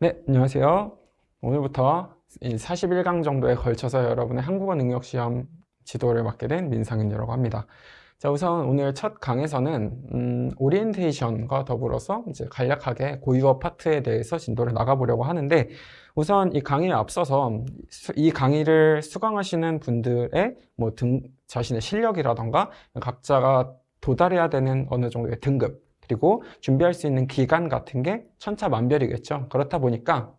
네, 안녕하세요. 오늘부터 41강 정도에 걸쳐서 여러분의 한국어 능력 시험 지도를 맡게 된 민상윤이라고 합니다. 자, 우선 오늘 첫 강에서는 음, 오리엔테이션과 더불어서 이제 간략하게 고유어 파트에 대해서 진도를 나가보려고 하는데 우선 이 강의에 앞서서 수- 이 강의를 수강하시는 분들의 뭐 등, 자신의 실력이라던가 각자가 도달해야 되는 어느 정도의 등급 그리고 준비할 수 있는 기간 같은 게 천차만별이겠죠. 그렇다 보니까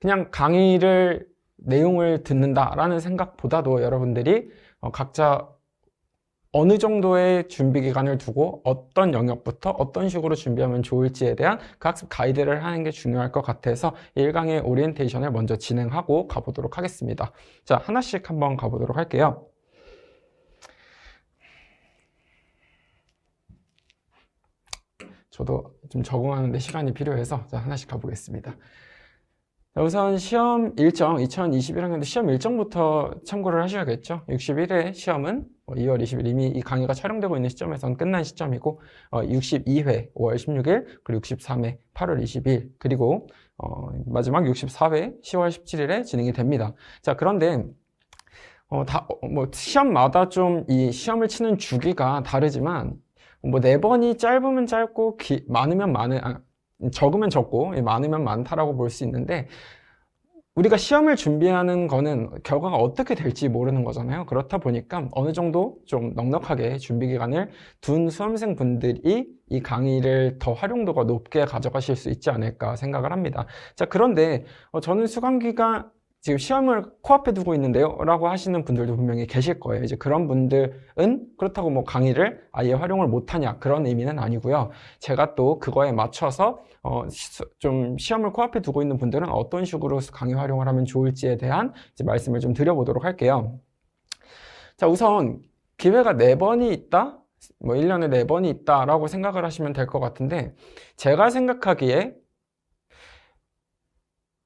그냥 강의를 내용을 듣는다라는 생각보다도 여러분들이 어, 각자 어느 정도의 준비 기간을 두고 어떤 영역부터 어떤 식으로 준비하면 좋을지에 대한 그 학습 가이드를 하는 게 중요할 것 같아서 1강의 오리엔테이션을 먼저 진행하고 가보도록 하겠습니다. 자, 하나씩 한번 가보도록 할게요. 저도 좀 적응하는데 시간이 필요해서 자, 하나씩 가보겠습니다. 자, 우선 시험 일정, 2021학년도 시험 일정부터 참고를 하셔야겠죠. 61회 시험은 2월 20일 이미 이 강의가 촬영되고 있는 시점에선 끝난 시점이고, 어, 62회 5월 16일, 그리고 63회 8월 20일, 그리고 어, 마지막 64회 10월 17일에 진행이 됩니다. 자, 그런데 어, 다, 어, 뭐, 시험마다 좀 이 시험을 치는 주기가 다르지만, 뭐, 네 번이 짧으면 짧고, 기, 많으면 많은, 아, 적으면 적고, 예, 많으면 많다라고 볼 수 있는데, 우리가 시험을 준비하는 거는 결과가 어떻게 될지 모르는 거잖아요. 그렇다 보니까 어느 정도 좀 넉넉하게 준비 기간을 둔 수험생 분들이 이 강의를 더 활용도가 높게 가져가실 수 있지 않을까 생각을 합니다. 자, 그런데 어, 저는 수강 기간 지금 시험을 코앞에 두고 있는데요. 라고 하시는 분들도 분명히 계실 거예요. 이제 그런 분들은 그렇다고 뭐 강의를 아예 활용을 못하냐 그런 의미는 아니고요. 제가 또 그거에 맞춰서 어, 시- 좀 시험을 코앞에 두고 있는 분들은 어떤 식으로 강의 활용을 하면 좋을지에 대한 말씀을 좀 드려보도록 할게요. 자, 우선 기회가 네 번이 있다? 뭐 1년에 네 번이 있다라고 생각을 하시면 될 것 같은데 제가 생각하기에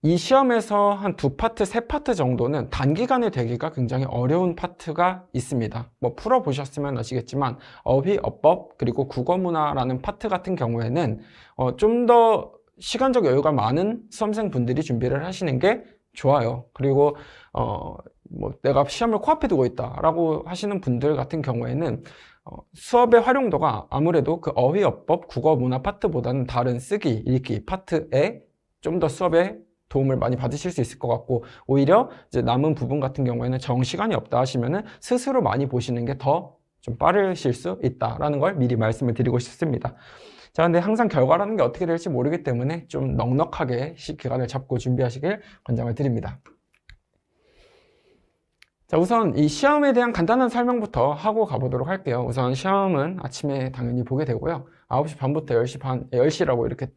이 시험에서 한 두 파트, 세 파트 정도는 단기간에 되기가 굉장히 어려운 파트가 있습니다. 뭐 풀어보셨으면 아시겠지만 어휘, 어법, 그리고 국어문화라는 파트 같은 경우에는 어, 좀 더 시간적 여유가 많은 수험생 분들이 준비를 하시는 게 좋아요. 그리고 어, 뭐 내가 시험을 코앞에 두고 있다라고 하시는 분들 같은 경우에는 어, 수업의 활용도가 아무래도 그 어휘, 어법, 국어, 문화 파트보다는 다른 쓰기, 읽기 파트에 좀 더 수업에 도움을 많이 받으실 수 있을 것 같고 오히려 이제 남은 부분 같은 경우에는 정시간이 없다 하시면은 스스로 많이 보시는 게 더 좀 빠르실 수 있다라는 걸 미리 말씀을 드리고 싶습니다. 자, 근데 항상 결과라는 게 어떻게 될지 모르기 때문에 좀 넉넉하게 시- 기간을 잡고 준비하시길 권장을 드립니다. 자, 우선 이 시험에 대한 간단한 설명부터 하고 가보도록 할게요. 우선 시험은 아침에 당연히 보게 되고요. 9시 반부터 10시 반, 10시라고 이렇게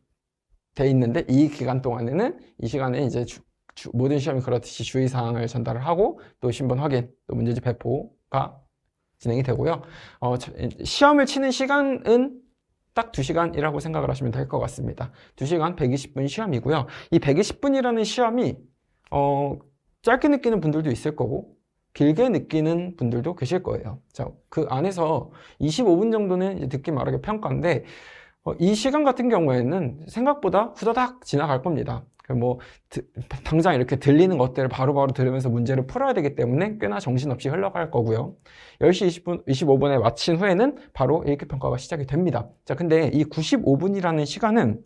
돼 있는데 이 기간 동안에는 이 시간에 이제 주- 주- 모든 시험이 그렇듯이 주의사항을 전달을 하고 또 신분 확인, 또 문제집 배포가 진행이 되고요. 어, 저- 시험을 치는 시간은 딱 2시간이라고 생각을 하시면 될 것 같습니다. 2시간 120분 시험이고요. 이 120분이라는 시험이 어, 짧게 느끼는 분들도 있을 거고 길게 느끼는 분들도 계실 거예요. 자, 그 안에서 25분 정도는 이제 듣기 말하기 평가인데 어, 이 시간 같은 경우에는 생각보다 후다닥 지나갈 겁니다. 그뭐 드- 당장 이렇게 들리는 것들을 바로 바로 들으면서 문제를 풀어야 되기 때문에 꽤나 정신없이 흘러갈 거고요. 10시 20분, 25분에 마친 후에는 바로 읽기 평가가 시작이 됩니다. 자, 근데 이 95분이라는 시간은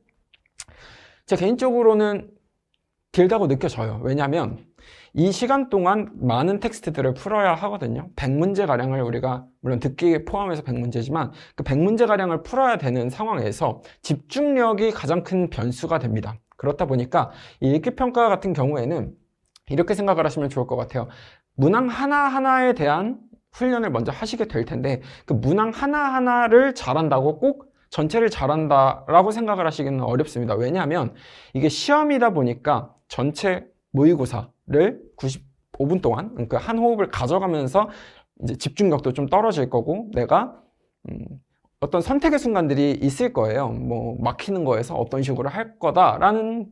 제 개인적으로는 길다고 느껴져요. 왜냐하면 이 시간 동안 많은 텍스트들을 풀어야 하거든요. 100문제 가량을 우리가 물론 듣기 포함해서 100문제지만 그 100문제 가량을 풀어야 되는 상황에서 집중력이 가장 큰 변수가 됩니다. 그렇다 보니까 이 읽기 평가 같은 경우에는 이렇게 생각을 하시면 좋을 것 같아요. 문항 하나하나에 대한 훈련을 먼저 하시게 될 텐데 그 문항 하나하나를 잘한다고 꼭 전체를 잘한다라고 생각을 하시기는 어렵습니다. 왜냐하면 이게 시험이다 보니까 전체 모의고사를 95분 동안 그러니까 한 호흡을 가져가면서 이제 집중력도 좀 떨어질 거고 내가 음, 어떤 선택의 순간들이 있을 거예요. 뭐 막히는 거에서 어떤 식으로 할 거다라는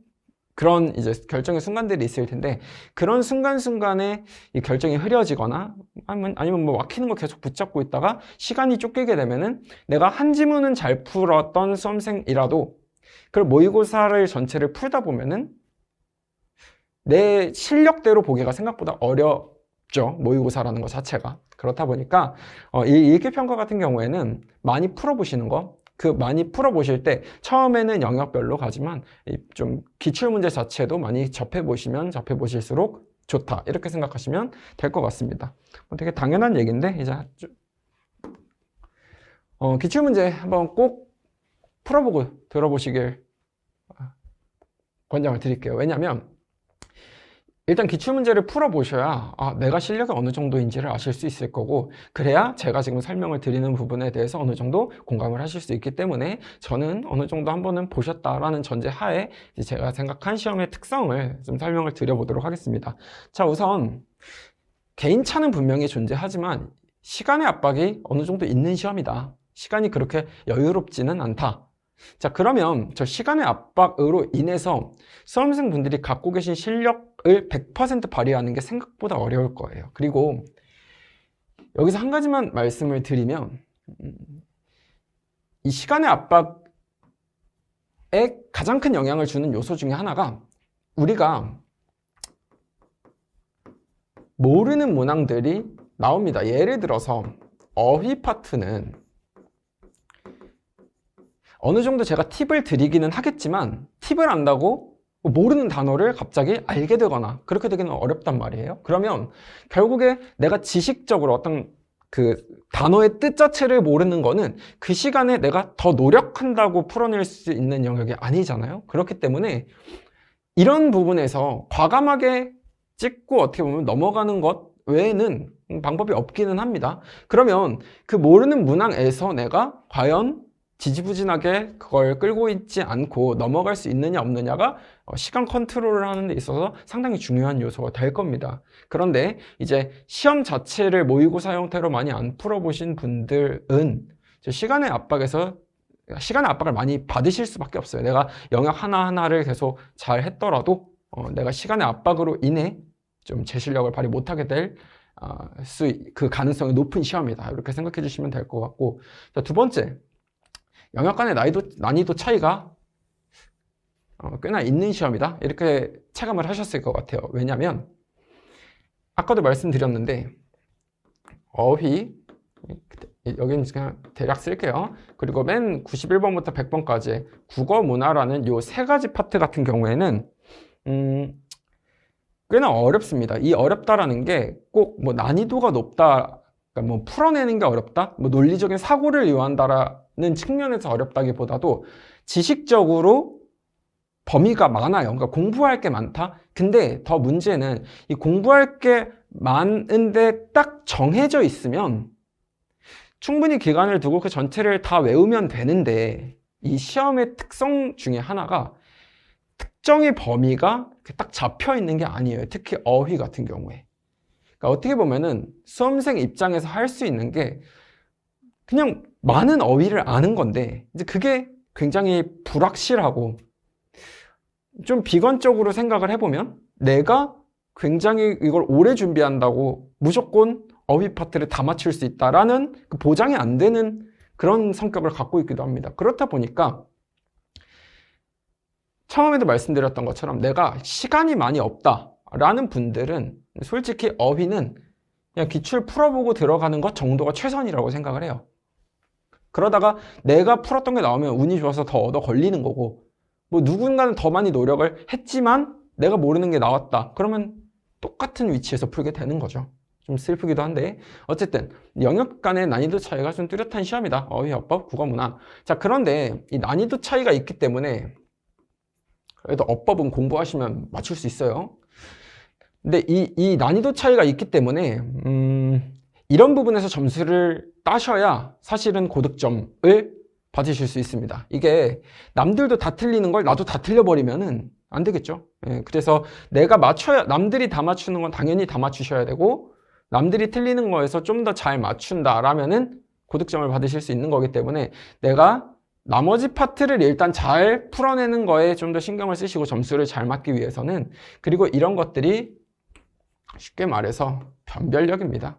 그런 이제 결정의 순간들이 있을 텐데 그런 순간순간에 이 결정이 흐려지거나 아니면, 아니면 뭐 막히는 거 계속 붙잡고 있다가 시간이 쫓기게 되면은 내가 한 지문은 잘 풀었던 수험생이라도 그럼 모의고사를 전체를 풀다 보면은 내 실력대로 보기가 생각보다 어렵죠. 모의고사라는 것 자체가. 그렇다 보니까 어, 이 일기평가 같은 경우에는 많이 풀어보시는 거, 그 많이 풀어보실 때 처음에는 영역별로 가지만 이좀 기출문제 자체도 많이 접해보시면 접해보실수록 좋다. 이렇게 생각하시면 될 것 같습니다. 뭐 되게 당연한 얘기인데 이제 좀- 어, 기출문제 한번 꼭 풀어보고 들어보시길 아, 권장을 드릴게요. 왜냐하면 일단 기출문제를 풀어보셔야 아, 내가 실력이 어느 정도인지를 아실 수 있을 거고 그래야 제가 지금 설명을 드리는 부분에 대해서 어느 정도 공감을 하실 수 있기 때문에 저는 어느 정도 한 번은 보셨다라는 전제 하에 제가 생각한 시험의 특성을 좀 설명을 드려보도록 하겠습니다. 자, 우선 개인차는 분명히 존재하지만 시간의 압박이 어느 정도 있는 시험이다. 시간이 그렇게 여유롭지는 않다. 자, 그러면 저 시간의 압박으로 인해서 수험생 분들이 갖고 계신 실력을 100% 발휘하는 게 생각보다 어려울 거예요. 그리고 여기서 한 가지만 말씀을 드리면, 음, 이 시간의 압박에 가장 큰 영향을 주는 요소 중에 하나가 우리가 모르는 문항들이 나옵니다. 예를 들어서 어휘 파트는 어느 정도 제가 팁을 드리기는 하겠지만 팁을 안다고 모르는 단어를 갑자기 알게 되거나 그렇게 되기는 어렵단 말이에요. 그러면 결국에 내가 지식적으로 어떤 그 단어의 뜻 자체를 모르는 거는 그 시간에 내가 더 노력한다고 풀어낼 수 있는 영역이 아니잖아요. 그렇기 때문에 이런 부분에서 과감하게 찍고 어떻게 보면 넘어가는 것 외에는 방법이 없기는 합니다. 그러면 그 모르는 문항에서 내가 과연 지지부진하게 그걸 끌고 있지 않고 넘어갈 수 있느냐 없느냐가 어, 시간 컨트롤을 하는 데 있어서 상당히 중요한 요소가 될 겁니다. 그런데 이제 시험 자체를 모의고사 형태로 많이 안 풀어보신 분들은 시간의 압박에서 시간의 압박을 많이 받으실 수밖에 없어요. 내가 영역 하나하나를 계속 잘 했더라도 어, 내가 시간의 압박으로 인해 좀 제 실력을 발휘 못하게 될 아, 수, 그 가능성이 높은 시험이다. 이렇게 생각해 주시면 될 것 같고. 자, 두 번째. 영역 간의 난이도, 난이도 차이가 어, 꽤나 있는 시험이다. 이렇게 체감을 하셨을 것 같아요. 왜냐면, 아까도 말씀드렸는데, 어휘, 여기는 그냥 대략 쓸게요. 그리고 맨 91번부터 100번까지 국어 문화라는 요 세 가지 파트 같은 경우에는, 음, 꽤나 어렵습니다. 이 어렵다라는 게 꼭 뭐 난이도가 높다, 그러니까 뭐 풀어내는 게 어렵다, 뭐 논리적인 사고를 요한다라는 측면에서 어렵다기보다도 지식적으로 범위가 많아요. 그러니까 공부할 게 많다. 근데 더 문제는 이 공부할 게 많은데 딱 정해져 있으면 충분히 기간을 두고 그 전체를 다 외우면 되는데 이 시험의 특성 중에 하나가 특정의 범위가 딱 잡혀 있는 게 아니에요. 특히 어휘 같은 경우에. 그러니까 어떻게 보면은 수험생 입장에서 할 수 있는 게 그냥 많은 어휘를 아는 건데 이제 그게 굉장히 불확실하고 좀 비관적으로 생각을 해보면 내가 굉장히 이걸 오래 준비한다고 무조건 어휘 파트를 다 맞출 수 있다라는 그 보장이 안 되는 그런 성격을 갖고 있기도 합니다. 그렇다 보니까 처음에도 말씀드렸던 것처럼 내가 시간이 많이 없다라는 분들은 솔직히 어휘는 그냥 기출 풀어보고 들어가는 것 정도가 최선이라고 생각을 해요. 그러다가 내가 풀었던 게 나오면 운이 좋아서 더 얻어 걸리는 거고 뭐 누군가는 더 많이 노력을 했지만 내가 모르는 게 나왔다. 그러면 똑같은 위치에서 풀게 되는 거죠. 좀 슬프기도 한데 어쨌든 영역 간의 난이도 차이가 좀 뚜렷한 시험이다. 어휘어법, 국어문화. 자 그런데 이 난이도 차이가 있기 때문에 그래도 어법은 공부하시면 맞출 수 있어요. 근데 이, 이 난이도 차이가 있기 때문에 음, 이런 부분에서 점수를 따셔야 사실은 고득점을 받으실 수 있습니다. 이게 남들도 다 틀리는 걸 나도 다 틀려버리면은 안 되겠죠. 예, 그래서 내가 맞춰야 남들이 다 맞추는 건 당연히 다 맞추셔야 되고 남들이 틀리는 거에서 좀 더 잘 맞춘다라면은 고득점을 받으실 수 있는 거기 때문에 내가 나머지 파트를 일단 잘 풀어내는 거에 좀 더 신경을 쓰시고 점수를 잘 맞기 위해서는 그리고 이런 것들이 쉽게 말해서 변별력입니다.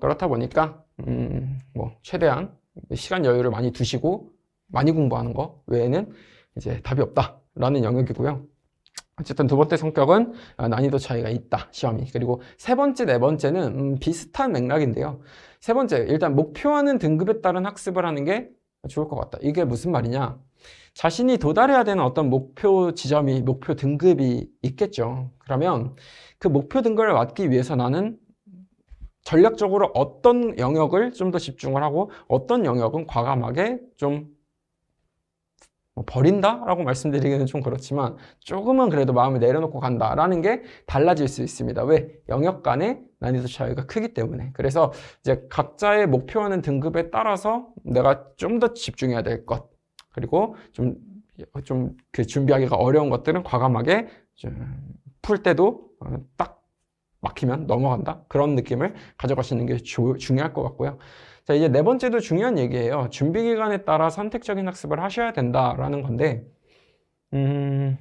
그렇다 보니까 음, 뭐 최대한 시간 여유를 많이 두시고 많이 공부하는 거 외에는 이제 답이 없다라는 영역이고요. 어쨌든 두 번째 성격은 아, 난이도 차이가 있다 시험이. 그리고 세 번째 네 번째는 음, 비슷한 맥락인데요. 세 번째 일단 목표하는 등급에 따른 학습을 하는 게 좋을 것 같다. 이게 무슨 말이냐? 자신이 도달해야 되는 어떤 목표 지점이 목표 등급이 있겠죠. 그러면 그 목표 등급을 맞기 위해서 나는 전략적으로 어떤 영역을 좀 더 집중을 하고 어떤 영역은 과감하게 좀뭐 버린다라고 말씀드리기는 좀 그렇지만 조금은 그래도 마음을 내려놓고 간다라는 게 달라질 수 있습니다. 왜? 영역 간의 난이도 차이가 크기 때문에. 그래서 이제 각자의 목표하는 등급에 따라서 내가 좀 더 집중해야 될 것, 그리고 좀, 좀 그 준비하기가 어려운 것들은 과감하게 좀 풀 때도 어, 딱 막히면 넘어간다. 그런 느낌을 가져가시는 게 주, 중요할 것 같고요. 자, 이제 네 번째도 중요한 얘기예요. 준비 기간에 따라 선택적인 학습을 하셔야 된다라는 건데, 음,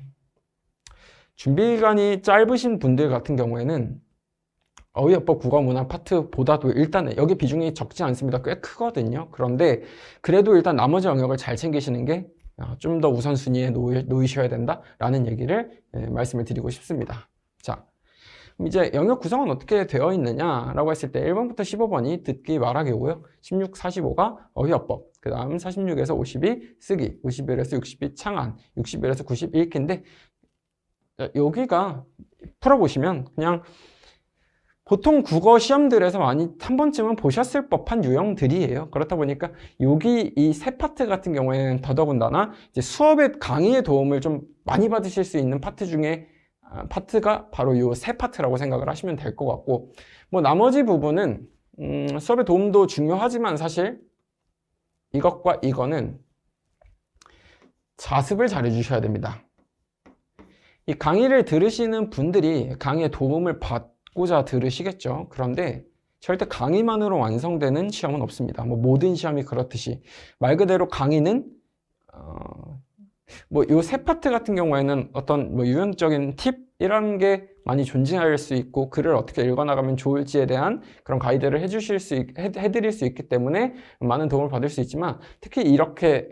준비 기간이 짧으신 분들 같은 경우에는 어휘어법 국어문화 파트보다도 일단 여기 비중이 적지 않습니다. 꽤 크거든요. 그런데 그래도 일단 나머지 영역을 잘 챙기시는 게 좀 더 우선순위에 놓이, 놓이셔야 된다라는 얘기를 예, 말씀을 드리고 싶습니다. 자, 이제 영역 구성은 어떻게 되어 있느냐라고 했을 때 1번부터 15번이 듣기 말하기고요. 16, 45가 어휘어법, 그 다음 46에서 50이 쓰기, 51에서 60이 창안, 61에서 90 읽기인데 여기가 풀어보시면 그냥 보통 국어 시험들에서 많이 한 번쯤은 보셨을 법한 유형들이에요. 그렇다 보니까 여기 이 세 파트 같은 경우에는 더더군다나 이제 수업의 강의의 도움을 좀 많이 받으실 수 있는 파트 중에 아, 파트가 바로 이 세 파트라고 생각을 하시면 될 것 같고 뭐 나머지 부분은 음, 수업의 도움도 중요하지만 사실 이것과 이거는 자습을 잘 해주셔야 됩니다. 이 강의를 들으시는 분들이 강의의 도움을 받고자 들으시겠죠. 그런데 절대 강의만으로 완성되는 시험은 없습니다. 뭐 모든 시험이 그렇듯이 말 그대로 강의는 어, 뭐요 세 파트 같은 경우에는 어떤 뭐 유형적인 팁 이런 게 많이 존재할 수 있고 글을 어떻게 읽어나가면 좋을지에 대한 그런 가이드를 해주실 수 있, 해, 해드릴 수 있기 때문에 많은 도움을 받을 수 있지만 특히 이렇게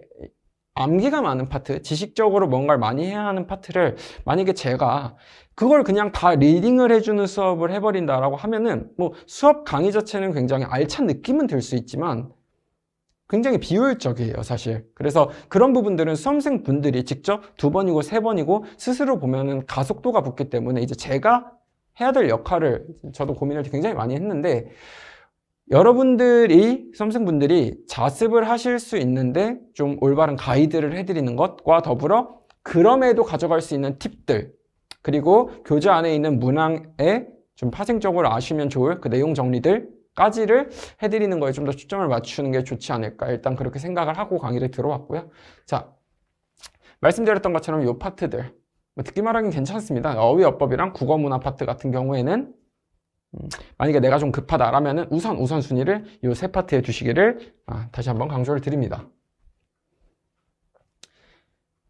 암기가 많은 파트, 지식적으로 뭔가를 많이 해야 하는 파트를 만약에 제가 그걸 그냥 다 리딩을 해주는 수업을 해버린다라고 하면은 뭐 수업 강의 자체는 굉장히 알찬 느낌은 들 수 있지만 굉장히 비효율적이에요, 사실. 그래서 그런 부분들은 수험생 분들이 직접 두 번이고 세 번이고 스스로 보면은 가속도가 붙기 때문에 이제 제가 해야 될 역할을 저도 고민을 굉장히 많이 했는데 여러분들이 수험생분들이 자습을 하실 수 있는데 좀 올바른 가이드를 해드리는 것과 더불어 그럼에도 가져갈 수 있는 팁들 그리고 교재 안에 있는 문항에 좀 파생적으로 아시면 좋을 그 내용 정리들 까지를 해드리는 거에 좀 더 초점을 맞추는 게 좋지 않을까. 일단 그렇게 생각을 하고 강의를 들어왔고요. 자 말씀드렸던 것처럼 이 파트들. 뭐 듣기만 하긴 괜찮습니다. 어휘어법이랑 국어문화 파트 같은 경우에는 음, 만약에 내가 좀 급하다라면 우선 우선순위를 이 세 파트에 두시기를 아, 다시 한번 강조를 드립니다.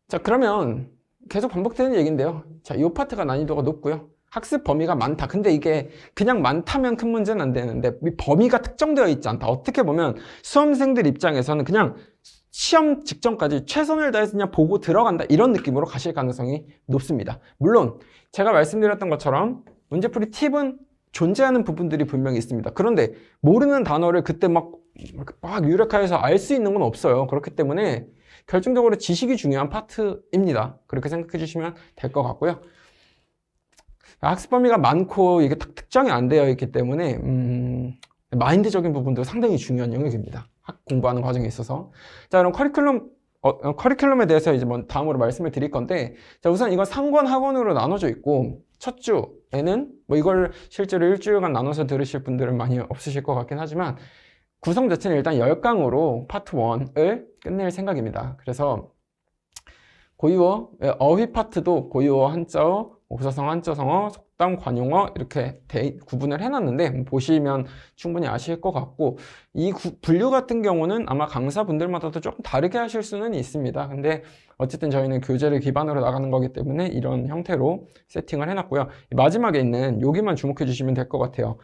자 그러면 계속 반복되는 얘기인데요. 자 이 파트가 난이도가 높고요 학습 범위가 많다. 근데 이게 그냥 많다면 큰 문제는 안 되는데 범위가 특정되어 있지 않다. 어떻게 보면 수험생들 입장에서는 그냥 시험 직전까지 최선을 다해서 그냥 보고 들어간다. 이런 느낌으로 가실 가능성이 높습니다. 물론 제가 말씀드렸던 것처럼 문제풀이 팁은 존재하는 부분들이 분명히 있습니다. 그런데 모르는 단어를 그때 막, 막 유력화해서 알 수 있는 건 없어요. 그렇기 때문에 결정적으로 지식이 중요한 파트입니다. 그렇게 생각해 주시면 될 것 같고요. 학습 범위가 많고 이게 딱 특정이 안 되어 있기 때문에 음, 마인드적인 부분도 상당히 중요한 영역입니다. 학 공부하는 과정에 있어서. 자, 그럼 커리큘럼 어, 어, 커리큘럼에 대해서 이제 뭐 다음으로 말씀을 드릴 건데, 자, 우선 이건 상권 학원으로 나눠져 있고, 첫 주에는 뭐 이걸 실제로 일주일간 나눠서 들으실 분들은 많이 없으실 것 같긴 하지만, 구성 자체는 일단 10강으로 파트 1을 끝낼 생각입니다. 그래서 고유어, 예, 어휘 파트도 고유어 한자어, 오사성 한자성어, 속담, 관용어 이렇게 대, 구분을 해놨는데 보시면 충분히 아실 것 같고 이 구, 분류 같은 경우는 아마 강사분들마다도 조금 다르게 하실 수는 있습니다. 근데 어쨌든 저희는 교재를 기반으로 나가는 거기 때문에 이런 형태로 세팅을 해놨고요. 마지막에 있는 여기만 주목해 주시면 될 것 같아요.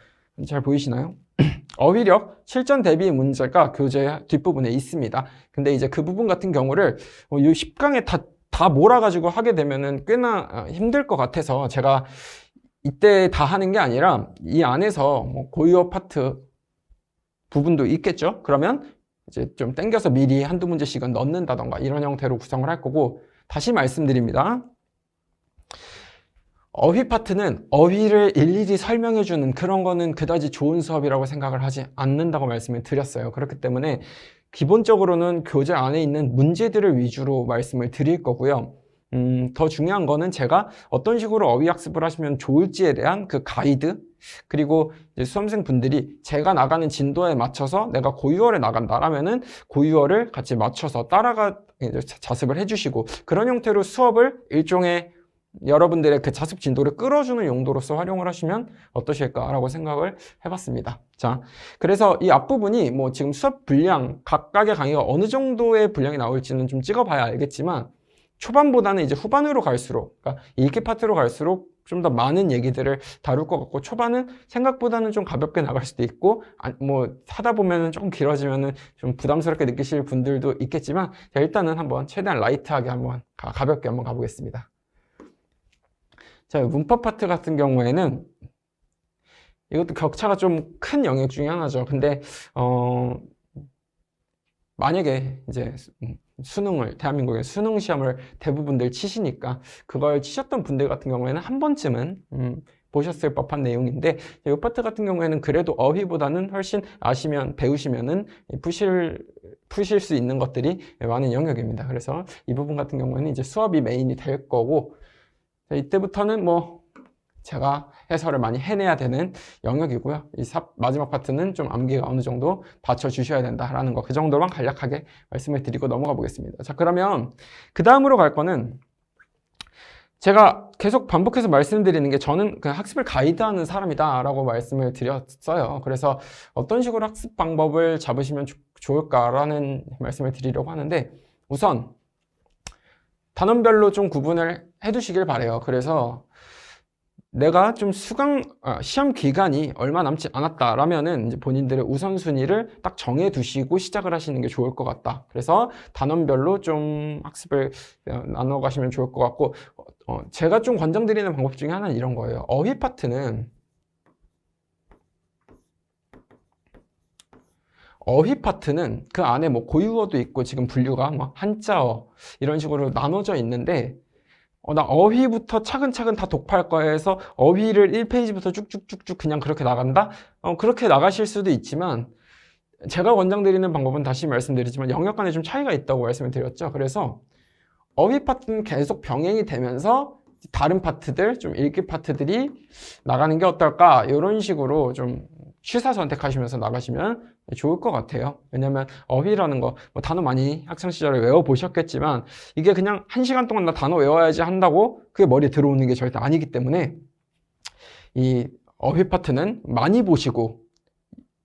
잘 보이시나요? 어휘력 실전 대비 문제가 교재 뒷부분에 있습니다. 근데 이제 그 부분 같은 경우를 어, 이 10강에 다, 다 몰아가지고 하게 되면은 꽤나 어, 힘들 것 같아서 제가 이때 다 하는 게 아니라 이 안에서 뭐 고유어 파트 부분도 있겠죠? 그러면 이제 좀 땡겨서 미리 한두 문제씩은 넣는다던가 이런 형태로 구성을 할 거고 다시 말씀드립니다. 어휘 파트는 어휘를 일일이 설명해 주는 그런 거는 그다지 좋은 수업이라고 생각을 하지 않는다고 말씀을 드렸어요. 그렇기 때문에 기본적으로는 교재 안에 있는 문제들을 위주로 말씀을 드릴 거고요. 음, 더 중요한 거는 제가 어떤 식으로 어휘 학습을 하시면 좋을지에 대한 그 가이드, 그리고 수험생 분들이 제가 나가는 진도에 맞춰서 내가 고유어를 나간다라면은 고유어를 같이 맞춰서 따라가 자습을 해주시고 그런 형태로 수업을 일종의 여러분들의 그 자습 진도를 끌어주는 용도로서 활용을 하시면 어떠실까라고 생각을 해봤습니다. 자, 그래서 이 앞부분이 뭐 지금 수업 분량, 각각의 강의가 어느 정도의 분량이 나올지는 좀 찍어봐야 알겠지만 초반보다는 이제 후반으로 갈수록, 그러니까 읽기 파트로 갈수록 좀 더 많은 얘기들을 다룰 것 같고 초반은 생각보다는 좀 가볍게 나갈 수도 있고 아, 뭐 하다 보면은 조금 길어지면은 좀 부담스럽게 느끼실 분들도 있겠지만 자, 일단은 한번 최대한 라이트하게 한번 가, 가볍게 한번 가보겠습니다. 자, 문법 파트 같은 경우에는 이것도 격차가 좀 큰 영역 중에 하나죠. 근데 어 만약에 이제 수- 음, 수능을 대한민국의 수능 시험을 대부분들 치시니까 그걸 치셨던 분들 같은 경우에는 한 번쯤은 음, 보셨을 법한 내용인데 이 파트 같은 경우에는 그래도 어휘보다는 훨씬 아시면 배우시면은 푸실 푸실 수 있는 것들이 많은 영역입니다. 그래서 이 부분 같은 경우에는 이제 수업이 메인이 될 거고 자, 이때부터는 뭐 제가 해설을 많이 해내야 되는 영역이고요. 이 삽- 마지막 파트는 좀 암기가 어느 정도 받쳐 주셔야 된다라는 거 그 정도만 간략하게 말씀을 드리고 넘어가 보겠습니다. 자, 그러면 그 다음으로 갈 거는 제가 계속 반복해서 말씀드리는 게 저는 그냥 학습을 가이드하는 사람이다라고 말씀을 드렸어요. 그래서 어떤 식으로 학습 방법을 잡으시면 좋- 좋을까라는 말씀을 드리려고 하는데 우선 단원별로 좀 구분을 해두시길 바래요. 그래서 내가 좀 수강 아, 시험 기간이 얼마 남지 않았다라면은 이제 본인들의 우선순위를 딱 정해 두시고 시작을 하시는 게 좋을 것 같다. 그래서 단원별로 좀 학습을 어, 나눠 가시면 좋을 것 같고 어, 제가 좀 권장드리는 방법 중에 하나는 이런 거예요. 어휘 파트는 어휘 파트는 그 안에 뭐 고유어도 있고 지금 분류가 뭐 한자어 이런 식으로 나눠져 있는데 어, 나 어휘부터 차근차근 다 독파할 거야 해서 어휘를 1페이지부터 쭉쭉쭉쭉 그냥 그렇게 나간다? 어, 그렇게 나가실 수도 있지만 제가 권장드리는 방법은 다시 말씀드리지만 영역 간에 좀 차이가 있다고 말씀을 드렸죠. 그래서 어휘 파트는 계속 병행이 되면서 다른 파트들, 좀 읽기 파트들이 나가는 게 어떨까? 이런 식으로 좀 취사 선택하시면서 나가시면 좋을 것 같아요. 왜냐면 어휘라는 거, 뭐 단어 많이 학창 시절에 외워보셨겠지만 이게 그냥 한 시간 동안 나 단어 외워야지 한다고 그게 머리에 들어오는 게 절대 아니기 때문에 이 어휘 파트는 많이 보시고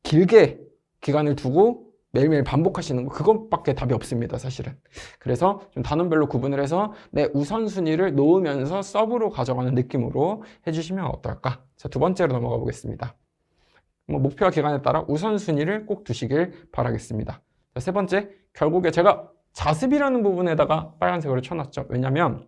길게 기간을 두고 매일매일 반복하시는 거 그것밖에 답이 없습니다 사실은. 그래서 좀 단원별로 구분을 해서 내 우선순위를 놓으면서 서브로 가져가는 느낌으로 해주시면 어떨까? 자 두 번째로 넘어가 보겠습니다 뭐 목표와 기간에 따라 우선순위를 꼭 두시길 바라겠습니다 자, 세 번째 결국에 제가 자습이라는 부분에다가 빨간색으로 쳐놨죠 왜냐면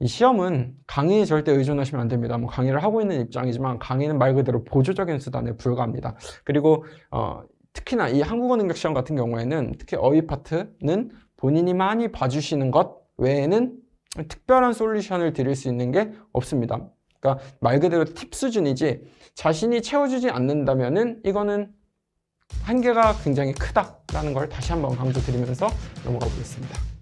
이 시험은 강의에 절대 의존하시면 안 됩니다. 뭐 강의를 하고 있는 입장이지만 강의는 말 그대로 보조적인 수단에 불과합니다. 그리고 어, 특히나 이 한국어 능력 시험 같은 경우에는 특히 어휘 파트는 본인이 많이 봐주시는 것 외에는 특별한 솔루션을 드릴 수 있는 게 없습니다. 그러니까 말 그대로 팁 수준이지 자신이 채워주지 않는다면은 이거는 한계가 굉장히 크다라는 걸 다시 한번 강조드리면서 넘어가 보겠습니다.